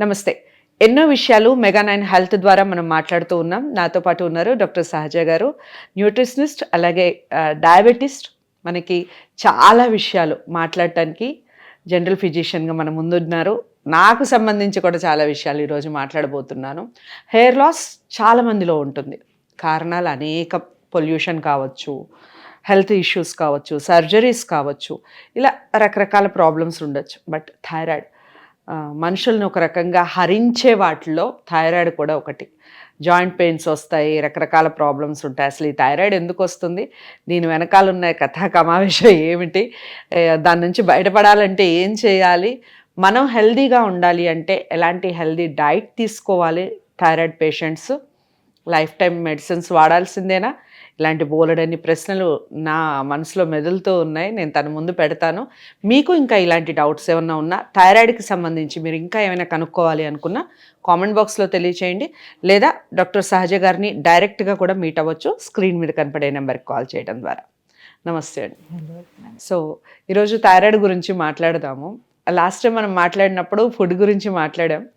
నమస్తే. ఎన్నో విషయాలు మెగా నైన్ హెల్త్ ద్వారా మనం మాట్లాడుతూ ఉన్నాం. నాతో పాటు ఉన్నారు డాక్టర్ సహజ గారు న్యూట్రిషనిస్ట్ అలాగే డయాబెటిస్ట్. మనకి చాలా విషయాలు మాట్లాడటానికి జనరల్ ఫిజిషియన్గా మన ముందున్నారు. నాకు సంబంధించి కూడా చాలా విషయాలు ఈరోజు మాట్లాడబోతున్నాను. హెయిర్ లాస్ చాలా మందిలో ఉంటుంది. కారణాలు అనేక. పొల్యూషన్ కావచ్చు హెల్త్ ఇష్యూస్ కావచ్చు సర్జరీస్ కావచ్చు. ఇలా రకరకాల ప్రాబ్లమ్స్ ఉండొచ్చు. బట్ థైరాయిడ్ మనుషుల్ని ఒక రకంగా హరించే వాటిలో థైరాయిడ్ కూడా ఒకటి. జాయింట్ పెయిన్స్ వస్తాయి రకరకాల ప్రాబ్లమ్స్ ఉంటాయి. అసలు ఈ థైరాయిడ్ ఎందుకు వస్తుంది? దీని వెనకాల ఉన్న కథా కమావేశం ఏమిటి దాని నుంచి బయటపడాలంటే ఏం చేయాలి? మనం హెల్దీగా ఉండాలి అంటే ఎలాంటి హెల్దీ డైట్ తీసుకోవాలి? Thyroid patients life time medicines వాడాల్సిందేనా? ఇలాంటి బోలెడన్ని ప్రశ్నలు నా మనసులో మెదులుతూ ఉన్నాయి. నేను తన ముందు పెడతాను. మీకు ఇంకా ఇలాంటి డౌట్స్ ఏమన్నా ఉన్నా థైరాయిడ్కి సంబంధించి మీరు ఇంకా ఏమైనా కనుక్కోవాలి అనుకున్నా కామెంట్ బాక్స్లో తెలియచేయండి. లేదా డాక్టర్ సహజ గారిని డైరెక్ట్గా కూడా మీట్ అవ్వచ్చు. స్క్రీన్ మీద కనపడే నెంబర్కి కాల్ చేయడం ద్వారా. నమస్తే అండి. సో ఈరోజు థైరాయిడ్ గురించి మాట్లాడదాము. లాస్ట్ టైం మనం మాట్లాడినప్పుడు ఫుడ్ గురించి మాట్లాడాం.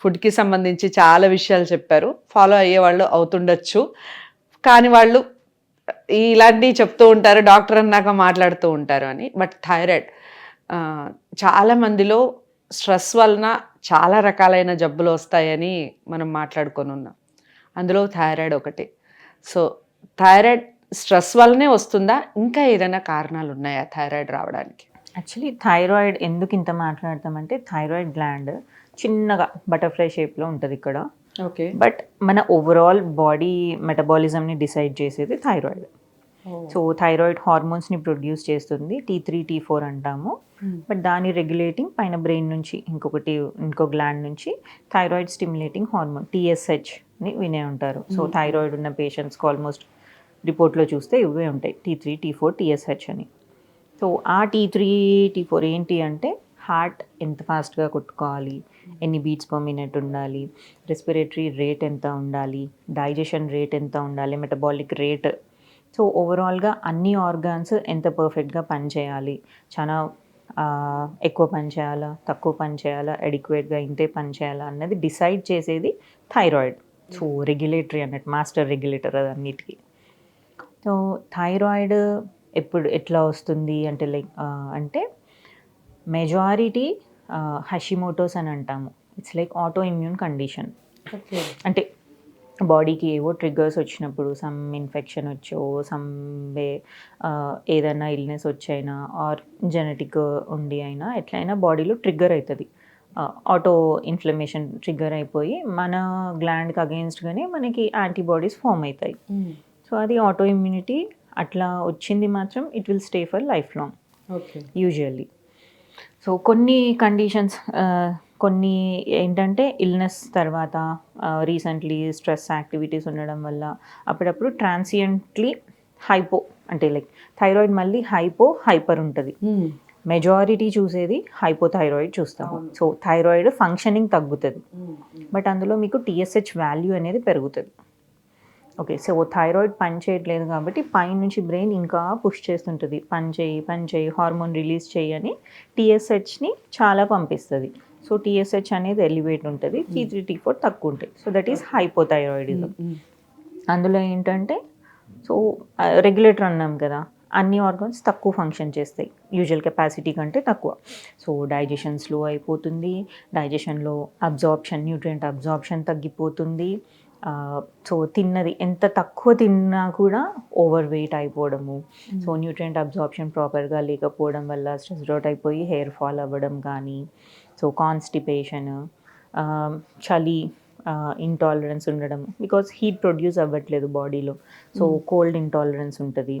ఫుడ్కి సంబంధించి చాలా విషయాలు చెప్పారు. ఫాలో అయ్యే వాళ్ళు అవుతుండొచ్చు. కానీ వాళ్ళు ఇలాంటివి చెప్తూ ఉంటారు డాక్టర్ అన్నాక మాట్లాడుతూ ఉంటారు అని. బట్ థైరాయిడ్ చాలా మందిలో స్ట్రెస్ వలన చాలా రకాలైన జబ్బులు వస్తాయని మనం మాట్లాడుకొని ఉన్నాం. అందులో థైరాయిడ్ ఒకటి. సో థైరాయిడ్ స్ట్రెస్ వల్లనే వస్తుందా? ఇంకా ఏదైనా కారణాలు ఉన్నాయా థైరాయిడ్ రావడానికి? యాక్చువల్లీ థైరాయిడ్ ఎందుకు ఇంత మాట్లాడతామంటే థైరాయిడ్ గ్లాండ్ చిన్నగా బటర్ఫ్లై షేప్లో ఉంటుంది ఇక్కడ. ఓకే. బట్ మన ఓవరాల్ బాడీ మెటబాలిజంని డిసైడ్ చేసేది థైరాయిడ్ సో థైరాయిడ్ హార్మోన్స్ని ప్రొడ్యూస్ చేస్తుంది. టీ త్రీ టీ ఫోర్ అంటాము. బట్ దాని రెగ్యులేటింగ్ పైన బ్రెయిన్ నుంచి ఇంకొకటి ఇంకో గ్లాండ్ నుంచి థైరాయిడ్ స్టిమ్యులేటింగ్ హార్మోన్ టీఎస్హెచ్ని వినే ఉంటారు. సో థైరాయిడ్ ఉన్న పేషెంట్స్కి ఆల్మోస్ట్ రిపోర్ట్లో చూస్తే ఇవే ఉంటాయి. T three T four TSH అని. సో ఆ టీ త్రీ టీ ఫోర్ ఏంటి అంటే హార్ట్ ఎంత ఫాస్ట్గా కొట్టుకోవాలి? ఎన్ని బీట్స్ పర్ మినిట్ ఉండాలి? రెస్పిరేటరీ రేట్ ఎంత ఉండాలి? డైజెషన్ రేట్ ఎంత ఉండాలి? మెటబాలిక్ రేట్ సో ఓవరాల్గా అన్ని ఆర్గాన్స్ ఎంత పర్ఫెక్ట్గా పనిచేయాలి? చాలా ఎక్కువ పని చేయాలా తక్కువ పని చేయాలా అడిక్వేట్గా ఇంతే పని చేయాలా అన్నది డిసైడ్ చేసేది థైరాయిడ్ సో రెగ్యులేటరీ అన్నట్టు మాస్టర్ రెగ్యులేటర్ అది అన్నిటికీ సో థైరాయిడ్ ఎప్పుడు ఎట్లా వస్తుంది? అంటే లైక్ అంటే మెజారిటీ హషిమోటోస్ అని అంటాము. It's like auto immune condition అంటే బాడీకి ఏవో ట్రిగ్గర్స్ వచ్చినప్పుడు సమ్ ఇన్ఫెక్షన్ వచ్చో సమ్ వే ఏదైనా ఇల్నెస్ వచ్చైనా ఆర్ జెనెటిక్ ఉండి అయినా ఎట్లయినా బాడీలో ట్రిగ్గర్ అవుతుంది ఆటో ఇన్ఫ్లమేషన్ ట్రిగ్గర్ అయిపోయి మన గ్లాండ్కి అగెన్స్ట్గానే మనకి యాంటీబాడీస్ ఫామ్ అవుతాయి సో అది ఆటో ఇమ్యూనిటీ అట్లా వచ్చింది మాత్రం it will stay for life long okay usually so కొన్ని కండిషన్స్ కొన్ని ఏంటంటే ఇల్నెస్ తర్వాత రీసెంట్లీ స్ట్రెస్ యాక్టివిటీస్ ఉండడం వల్ల అప్పుడప్పుడు ట్రాన్సియంట్లీ హైపో అంటే లైక్ థైరాయిడ్ మళ్ళీ హైపో హైపర్ ఉంటుంది. మెజారిటీ చూసేది హైపోథైరాయిడ్ చూస్తాము. సో థైరాయిడ్ ఫంక్షనింగ్ తగ్గుతుంది. బట్ అందులో మీకు టీఎస్హెచ్ వాల్యూ అనేది పెరుగుతుంది. ఓకే సో థైరాయిడ్ పని చేయట్లేదు కాబట్టి పైనుంచి బ్రెయిన్ ఇంకా పుష్ చేస్తుంటుంది. పని చేయి పని చేయి హార్మోన్ రిలీజ్ చేయి అని టీఎస్హెచ్ని చాలా పంపిస్తుంది. సో టీఎస్హెచ్ అనేది ఎలివేట్ ఉంటుంది టీ త్రీ టీ ఫోర్ తక్కువ ఉంటాయి. So that is hypothyroidism. అందులో ఏంటంటే సో రెగ్యులేటర్ అన్నాం కదా అన్ని ఆర్గన్స్ తక్కువ ఫంక్షన్ చేస్తాయి. యూజువల్ కెపాసిటీ కంటే తక్కువ. సో డైజెషన్ స్లో అయిపోతుంది డైజెషన్లో అబ్జార్ప్షన్ న్యూట్రియంట్ అబ్జార్ప్షన్ తగ్గిపోతుంది. సో తిన్నది. ఎంత తక్కువ తిన్నా కూడా ఓవర్ వెయిట్ అయిపోవడము సో న్యూట్రియంట్ అబ్జార్ప్షన్ ప్రాపర్గా లేకపోవడం వల్ల స్ట్రెస్ అవుట్ అయిపోయి హెయిర్ ఫాల్ అవ్వడం కానీ సో కాన్స్టిపేషన్ చలి ఇంటాలరెన్స్ ఉండడం. బికాస్ హీట్ ప్రొడ్యూస్ అవ్వట్లేదు బాడీలో సో కోల్డ్ ఇంటాలరెన్స్ ఉంటుంది.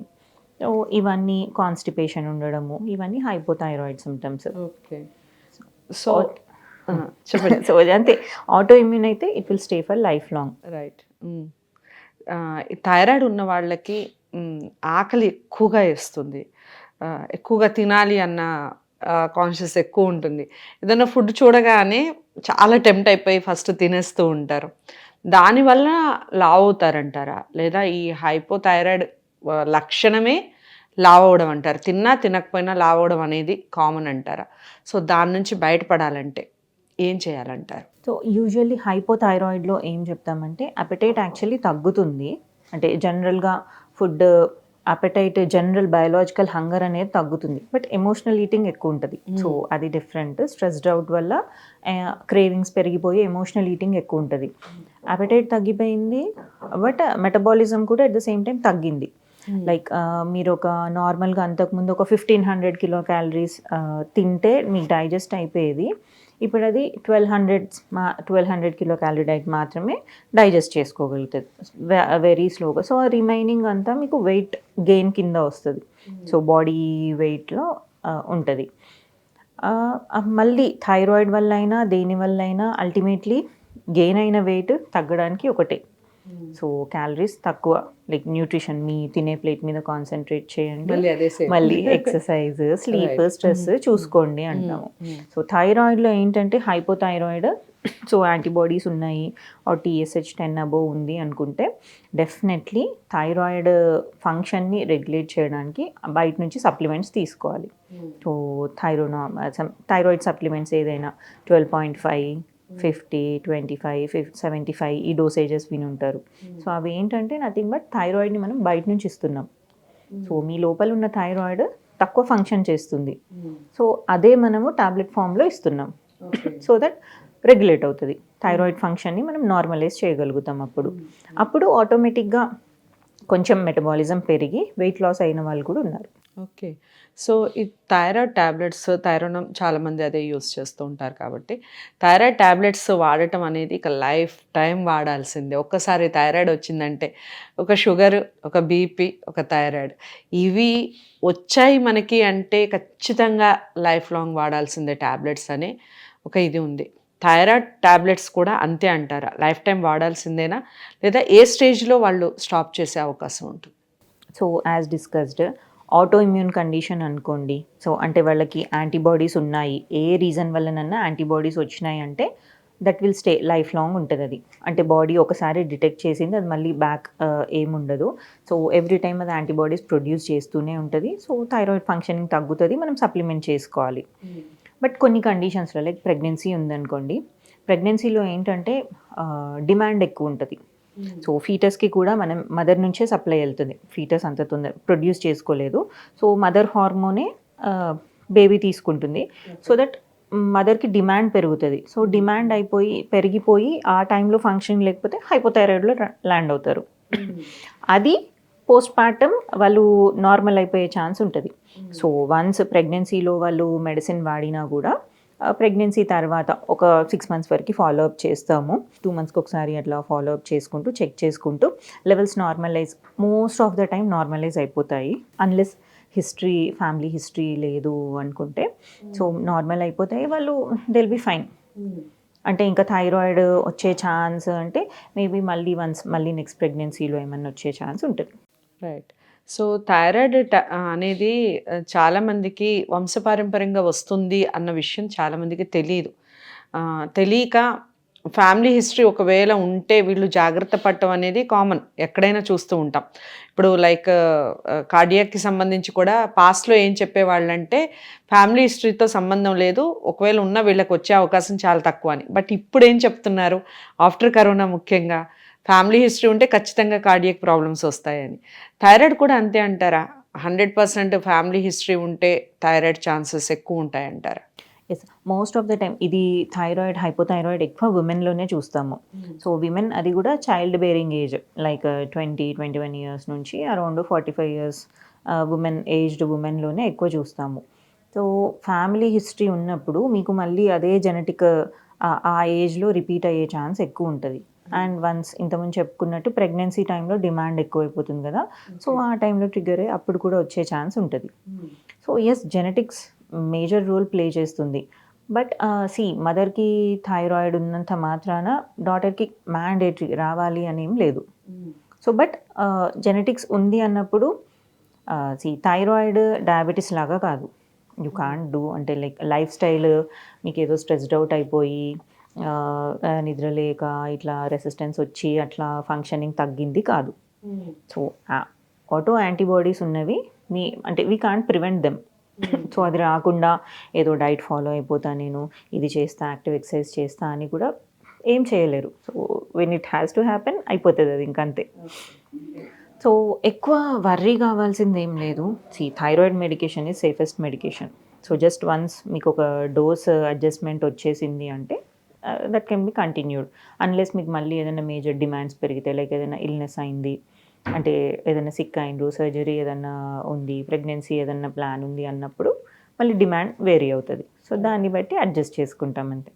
సో ఇవన్నీ కాన్స్టిపేషన్ ఉండడము. ఇవన్నీ హైపోథైరాయిడ్ సిమ్టమ్స్ ఓకే సో చెప్పండి. సో అంతే ఆటో ఇమ్యూన్ అయితే it will stay for life long right thyroid ఉన్న వాళ్ళకి ఆకలి ఎక్కువగా వేస్తుంది. ఎక్కువగా తినాలి అన్న కాన్షియస్ ఎక్కువ ఉంటుంది. ఏదైనా ఫుడ్ చూడగానే చాలా టెంప్ట్ అయిపోయి ఫస్ట్ తినేస్తూ ఉంటారు. దానివల్ల లావ్ అవుతారంటారా? లేదా ఈ హైపోథైరాయిడ్ లక్షణమే లావ్ అవడం అంటారు? తిన్నా తినకపోయినా లావ్ అవడం అనేది కామన్ అంటారా? సో దాని నుంచి బయటపడాలంటే. ఏం చేయాలంటారు? సో యూజువల్లీ హైపోథైరాయిడ్లో ఏం చెప్తామంటే అపెటైట్ యాక్చువల్లీ తగ్గుతుంది. అంటే జనరల్గా food appetite general biological hunger అనేది తగ్గుతుంది. బట్ ఎమోషనల్ ఈటింగ్ ఎక్కువ ఉంటుంది. సో అది డిఫరెంట్ స్ట్రెస్డ్ అవుట్ వల్ల క్రేవింగ్స్ పెరిగిపోయి ఎమోషనల్ ఈటింగ్ ఎక్కువ ఉంటుంది. అపెటైట్ తగ్గిపోయింది బట్ మెటబాలిజం కూడా అట్ ద సేమ్ టైం తగ్గింది. లైక్ మీరు ఒక నార్మల్గా అంతకుముందు ఒక ఫిఫ్టీన్ హండ్రెడ్ కిలో క్యాలరీస్ తింటే మీకు డైజెస్ట్ అయిపోయేది. ఇప్పుడు అది ట్వెల్వ్ హండ్రెడ్ మా twelve hundred kilo calorie diet మాత్రమే డైజెస్ట్ చేసుకోగలుగుతుంది. వెరీ స్లోగా. సో రిమైనింగ్ అంతా మీకు వెయిట్ గెయిన్ కింద వస్తుంది. సో బాడీ వెయిట్లో ఉంటుంది. మళ్ళీ థైరాయిడ్ వల్ల అయినా దేని వల్ల అయినా అల్టిమేట్లీ గెయిన్ అయిన వెయిట్ తగ్గడానికి ఒకటే. సో క్యాలరీస్ తక్కువ. లైక్ న్యూట్రిషన్ మీ తినే ప్లేట్ మీద కాన్సన్ట్రేట్ చేయండి. మళ్ళీ ఎక్సర్సైజ్ స్లీప్. స్ట్రెస్ చూసుకోండి అంటాము. సో థైరాయిడ్లో ఏంటంటే హైపోథైరాయిడ్ సో యాంటీబాడీస్ ఉన్నాయి. ఆర్ టీఎస్హెచ్ టెన్ అబోవ్ ఉంది అనుకుంటే డెఫినెట్లీ థైరాయిడ్ ఫంక్షన్ని రెగ్యులేట్ చేయడానికి బయట నుంచి సప్లిమెంట్స్ తీసుకోవాలి. సో థైరోనా థైరాయిడ్ సప్లిమెంట్స్ ఏదైనా twelve point five fifty twenty five fif seventy five ఈ డోసేజెస్ విని ఉంటారు సో అవి ఏంటంటే నథింగ్ బట్ థైరాయిడ్ని మనం బయట నుంచి ఇస్తున్నాం. సో మీ లోపల ఉన్న థైరాయిడ్ తక్కువ ఫంక్షన్ చేస్తుంది. సో అదే మనము టాబ్లెట్ ఫామ్లో ఇస్తున్నాం. సో దట్ రెగ్యులేట్ అవుతుంది. థైరాయిడ్ ఫంక్షన్ని మనం నార్మలైజ్ చేయగలుగుతాం అప్పుడు. అప్పుడు ఆటోమేటిక్గా కొంచెం మెటబాలిజం పెరిగి వెయిట్ లాస్ అయిన వాళ్ళు కూడా ఉన్నారు. ఓకే. సో ఈ థైరాయిడ్ ట్యాబ్లెట్స్ థైరోనం చాలామంది అదే యూస్ చేస్తూ ఉంటారు కాబట్టి థైరాయిడ్ ట్యాబ్లెట్స్ వాడటం అనేది ఇక లైఫ్ టైం వాడాల్సిందే. ఒక్కసారి థైరాయిడ్ వచ్చిందంటే ఒక షుగర్ ఒక బీపీ ఒక థైరాయిడ్. ఇవి వచ్చాయి మనకి అంటే ఖచ్చితంగా లైఫ్ లాంగ్ వాడాల్సిందే ట్యాబ్లెట్స్ అనే ఒక ఇది ఉంది. థైరాయిడ్ ట్యాబ్లెట్స్ కూడా అంతే అంటారా? లైఫ్ టైం వాడాల్సిందేనా? లేదా ఏ స్టేజ్లో వాళ్ళు స్టాప్ చేసే అవకాశం ఉంటుంది? So as discussed autoimmune condition అనుకోండి. సో అంటే వాళ్ళకి యాంటీబాడీస్ ఉన్నాయి. ఏ రీజన్ వల్లనన్నా యాంటీబాడీస్ వచ్చినాయి అంటే that will stay life long ఉంటుంది అది. అంటే బాడీ ఒకసారి డిటెక్ట్ చేసింది అది మళ్ళీ బ్యాక్ ఏముండదు సో ఎవ్రీ టైం అది యాంటీబాడీస్ ప్రొడ్యూస్ చేస్తూనే ఉంటుంది. సో థైరాయిడ్ ఫంక్షనింగ్ తగ్గుతుంది. మనం సప్లిమెంట్ చేసుకోవాలి. బట్ కొన్ని కండిషన్స్లో లైక్ ప్రెగ్నెన్సీ ఉందనుకోండి. ప్రెగ్నెన్సీలో ఏంటంటే డిమాండ్ ఎక్కువ ఉంటుంది. సో ఫీటస్కి కూడా మనం మదర్ నుంచే సప్లై వెళ్తుంది. ఫీటస్ అంత తొందర ప్రొడ్యూస్ చేసుకోలేదు. సో మదర్ హార్మోనే బేబీ తీసుకుంటుంది. సో దట్ మదర్కి డిమాండ్ పెరుగుతుంది. సో డిమాండ్ అయిపోయి పెరిగిపోయి ఆ టైంలో ఫంక్షన్ లేకపోతే హైపోథైరాయిడ్లో ల్యాండ్ అవుతారు. అది పోస్ట్ పార్టమ్ వాళ్ళు నార్మల్ అయిపోయే ఛాన్స్ ఉంటుంది. సో వన్స్ ప్రెగ్నెన్సీలో వాళ్ళు మెడిసిన్ వాడినా కూడా ప్రెగ్నెన్సీ తర్వాత ఒక సిక్స్ మంత్స్ వరకు ఫాలో అప్ చేస్తాము టూ మంత్స్కి ఒకసారి అట్లా ఫాలో అప్ చేసుకుంటూ చెక్ చేసుకుంటూ levels normalise most of the time normalise అయిపోతాయి. అన్లెస్ హిస్టరీ ఫ్యామిలీ హిస్టరీ లేదు అనుకుంటే. సో నార్మల్ అయిపోతాయి. వాళ్ళు దెల్ బి ఫైన్ అంటే ఇంకా థైరాయిడ్ వచ్చే ఛాన్స్ అంటే మేబీ మళ్ళీ వన్స్ మళ్ళీ నెక్స్ట్ ప్రెగ్నెన్సీలో ఏమన్నా వచ్చే ఛాన్స్ ఉంటుంది. రైట్ సో థైరాయిడ్ ట- అనేది చాలామందికి వంశపారంపర్యంగా వస్తుంది అన్న విషయం చాలామందికి తెలియదు తెలియక ఫ్యామిలీ హిస్టరీ ఒకవేళ ఉంటే వీళ్ళు జాగ్రత్త పడటం అనేది కామన్. ఎక్కడైనా చూస్తూ ఉంటాం. ఇప్పుడు లైక్ కార్డియాక్కి సంబంధించి కూడా పాస్ట్లో ఏం చెప్పేవాళ్ళంటే ఫ్యామిలీ హిస్టరీతో సంబంధం లేదు. ఒకవేళ ఉన్న వీళ్ళకి వచ్చే అవకాశం చాలా తక్కువ అని. బట్ ఇప్పుడు ఏం చెప్తున్నారు? ఆఫ్టర్ కరోనా ముఖ్యంగా ఫ్యామిలీ హిస్టరీ ఉంటే ఖచ్చితంగా కార్డియక్ ప్రాబ్లమ్స్ వస్తాయని. థైరాయిడ్ కూడా అంతే అంటారా? హండ్రెడ్ పర్సెంట్ ఫ్యామిలీ హిస్టరీ ఉంటే థైరాయిడ్ ఛాన్సెస్ ఎక్కువ ఉంటాయంటారా? Yes most of the time ఇది థైరాయిడ్ హైపోథైరాయిడ్ ఎక్కువ ఉమెన్లోనే చూస్తాము. సో విమెన్ అది కూడా child bearing age like twenty twenty one years నుంచి around forty five years women aged ఉమెన్లోనే ఎక్కువ చూస్తాము. సో ఫ్యామిలీ హిస్టరీ ఉన్నప్పుడు మీకు మళ్ళీ అదే జెనెటిక్ ఆ ఏజ్లో రిపీట్ అయ్యే ఛాన్స్ ఎక్కువ ఉంటుంది. అండ్ వన్స్ ఇంతకుముందు చెప్పుకున్నట్టు ప్రెగ్నెన్సీ టైంలో డిమాండ్ ఎక్కువైపోతుంది కదా. సో ఆ టైంలో ట్రిగర్ అయ్యి అప్పుడు కూడా వచ్చే ఛాన్స్ ఉంటుంది. So yes genetics major role play చేస్తుంది. బట్ సి మదర్కి థైరాయిడ్ ఉన్నంత మాత్రాన డాటర్కి మ్యాండేటరీ రావాలి అని ఏం లేదు. సో బట్ జెనెటిక్స్ ఉంది అన్నప్పుడు సి థైరాయిడ్ డయాబెటీస్ లాగా కాదు. యూ కాంట్ డూ అంటే లైక్ లైఫ్ స్టైల్ మీకు ఏదో స్ట్రెస్డ్ అవుట్ అయిపోయి నిద్రలేక ఇట్లా రెసిస్టెన్స్ వచ్చి అట్లా ఫంక్షనింగ్ తగ్గింది కాదు. సో ఆటో యాంటీబాడీస్ ఉన్నవి మీ అంటే we can't prevent them so అది రాకుండా ఏదో డైట్ ఫాలో అయిపోతా నేను ఇది చేస్తా యాక్టివ్ ఎక్సర్సైజ్ చేస్తా అని కూడా ఏం చేయలేరు. So when it has to happen అయిపోతుంది అది ఇంకంతే సో ఎక్కువ వర్రీ కావాల్సింది ఏం లేదు. See thyroid medication is safest medication so just once మీకు ఒక డోస్ అడ్జస్ట్మెంట్ వచ్చేసింది అంటే that can be continued unless మీకు మళ్ళీ ఏదైనా మేజర్ డిమాండ్స్ పెరిగితే లైక్ ఏదైనా ఇల్నెస్ అయింది అంటే ఏదైనా సిక్ అయిండ్రు సర్జరీ ఏదైనా ఉంది ప్రెగ్నెన్సీ ఏదైనా ప్లాన్ ఉంది అన్నప్పుడు మళ్ళీ డిమాండ్ వేరీ అవుతుంది. సో దాన్ని బట్టి అడ్జస్ట్ చేసుకుంటాం అంతే.